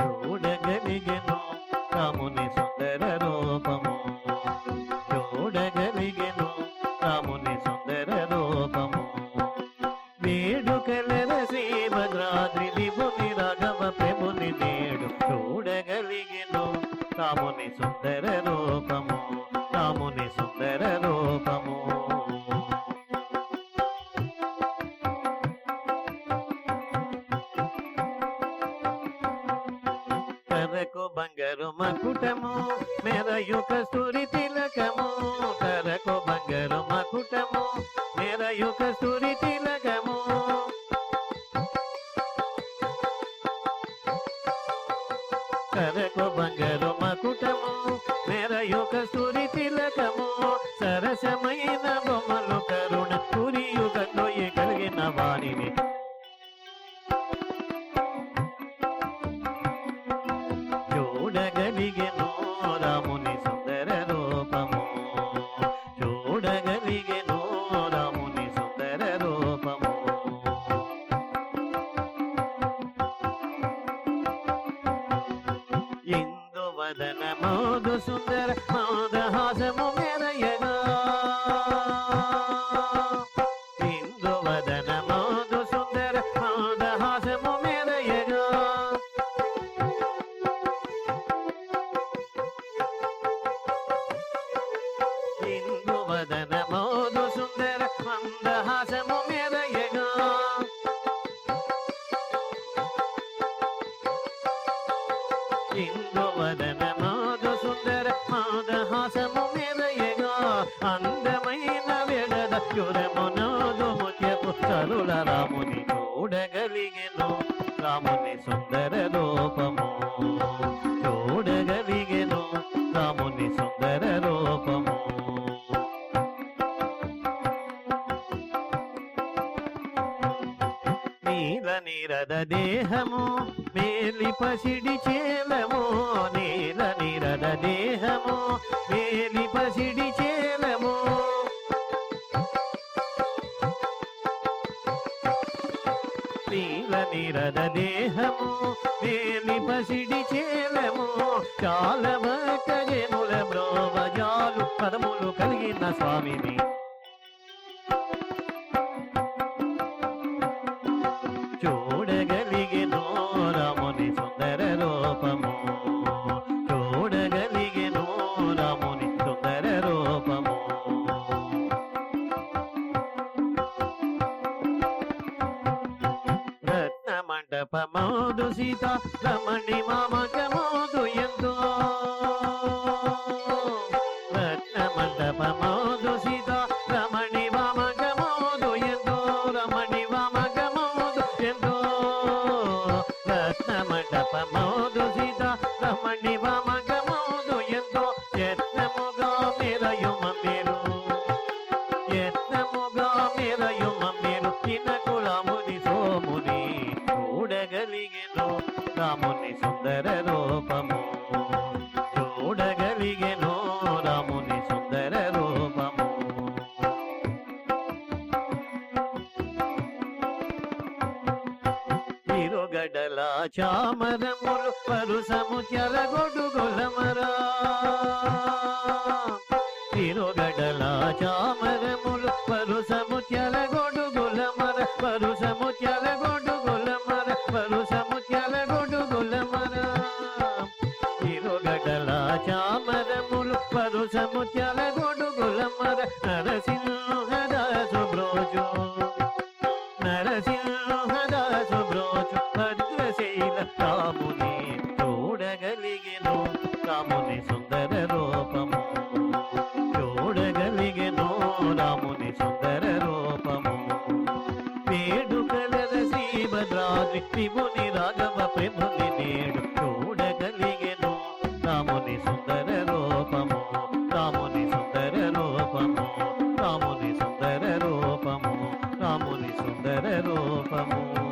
చూడగలిగెను రాముని సుందర రూపము. చూడగలిగెను రాముని సుందర రూపము. వేడుకల శ్రీభద్రాద్రి విభుని రాఘవ ప్రభుని నేడు చూడగలిగెను రాముని సుందర రూపము. రాముని సుందర రూపము. తరకు బంగారు మకుటము మెరయు కస్తూరి తిలకము తరకు బంగారు మకుటము మెరయు కస్తూరి తిలకము. తరకు బంగారు మకుటము మెరయు కస్తూరి తిలకము సరసమయ మోదు సుందర వెడద యురమునోదు ముత్యపు చరుల రాముని చూడగలిగెను. రాముని సుందర రూపము చూడగలిగెను. రాముని సుందర రూపము నీల నీరద దేహము మేలి పసిడి చేలము నీల నీరద దేహము మేలి పసిడి చేలము చాలవక జనుల బ్రోవజాలు పదములు కలిగిన స్వామిని. మండపమోదు సీత రమణి మామకమోదు ఎంతో. రత్న మండపమోదు సీత రమణి వామకమోదు ఎంతో. రమణి వామకమోదు ఎంతో. రత్న మండపమోదు సీత రమణి మామ తిరుగడల చామరములు పరుసము చెలగొడు గొలమరా తిరుగడల చామరములు పరుసము చెలగొడు గొలమర పరుసము చెలగొడు గొలమర పరుసము చెలగొడు గొలమర తిరుగడల చామరములు పరుసము చెలగొడు గొలమర నరసింహ విప్పిముని రాఘవ ప్రభుని నేడు చూడగలిగెను. రాముని సుందర రూపము రాముని సుందర రూపము రాముని సుందర రూపము రాముని సుందర రూపము.